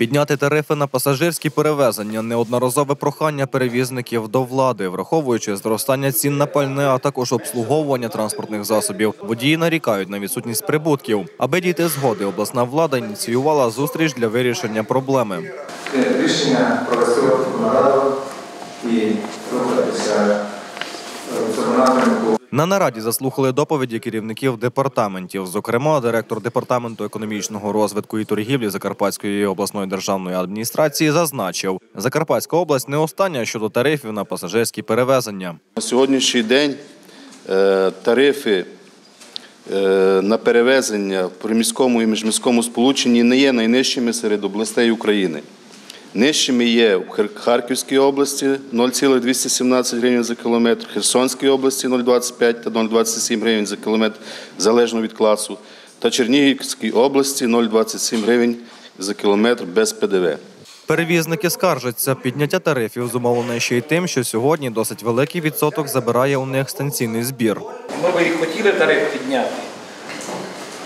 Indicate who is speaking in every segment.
Speaker 1: Підняти тарифи на пасажирські перевезення неодноразове прохання перевізників до влади, враховуючи зростання цін на пальне, а також обслуговування транспортних засобів. Водії нарікають на відсутність прибутків. Аби дійти згоди, обласна влада ініціювала зустріч для вирішення проблеми.
Speaker 2: рішення провести нараду і рухатися
Speaker 1: На нараді заслухали доповіді керівників департаментів. Зокрема, директор департаменту економічного розвитку і торгівлі Закарпатської обласної державної адміністрації зазначив, Закарпатська область не остання щодо тарифів на пасажирські перевезення.
Speaker 3: На сьогоднішній день е, тарифи е, на перевезення в приміському і міжміському сполученні не є найнижчими серед областей України. Нижчими є в Харківській області 0,217 гривень за кілометр, в Херсонській області 0,25 та 0,27 гривень за кілометр залежно від класу, та Чернігівській області 0,27 гривень за кілометр без ПДВ.
Speaker 1: Перевізники скаржаться, підняття тарифів зумовлене ще й тим, що сьогодні досить великий відсоток забирає у них станційний збір.
Speaker 4: Ми би і хотіли тариф підняти.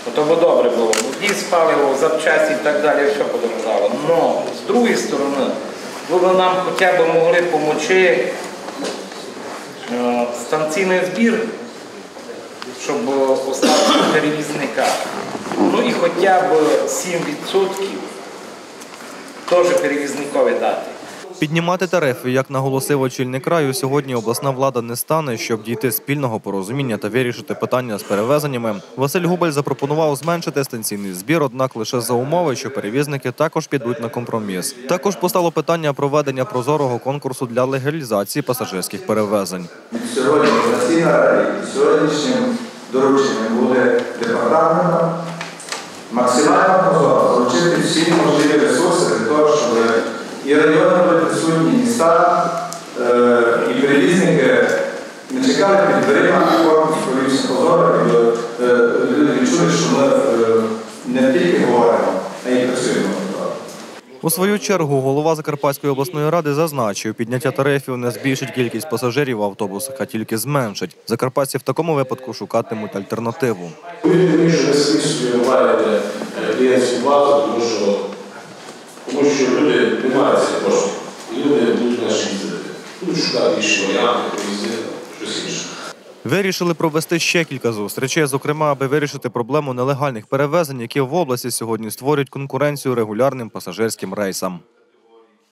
Speaker 4: Ну, То би добре було. Ну, Діз паливо, запчасті і так далі, все подорожало. Но з другої сторони, ви б нам хоча б могли допомогти е, станційний збір, щоб оставити перевізника. Ну і хоча б 7% теж перевізникові дати.
Speaker 1: Піднімати тарифи, як наголосив очільник краю, сьогодні обласна влада не стане, щоб дійти спільного порозуміння та вирішити питання з перевезеннями. Василь Губель запропонував зменшити станційний збір, однак лише за умови, що перевізники також підуть на компроміс. Також постало питання проведення прозорого конкурсу для легалізації пасажирських перевезень.
Speaker 2: Сьогодні сьогоднішнім дорученням буде департаментом максимально міста, е, і перевізники не чекали під дверима, корпус прозоро, і е, люди відчули, що ми е, не тільки говоримо, а й працюємо.
Speaker 1: У свою чергу голова Закарпатської обласної ради зазначив, підняття тарифів не збільшить кількість пасажирів в автобусах, а тільки зменшить. Закарпатці в такому випадку шукатимуть альтернативу.
Speaker 5: Мені, що що, тому що люди не мають
Speaker 1: Вирішили провести ще кілька зустрічей, зокрема, аби вирішити проблему нелегальних перевезень, які в області сьогодні створюють конкуренцію регулярним пасажирським рейсам.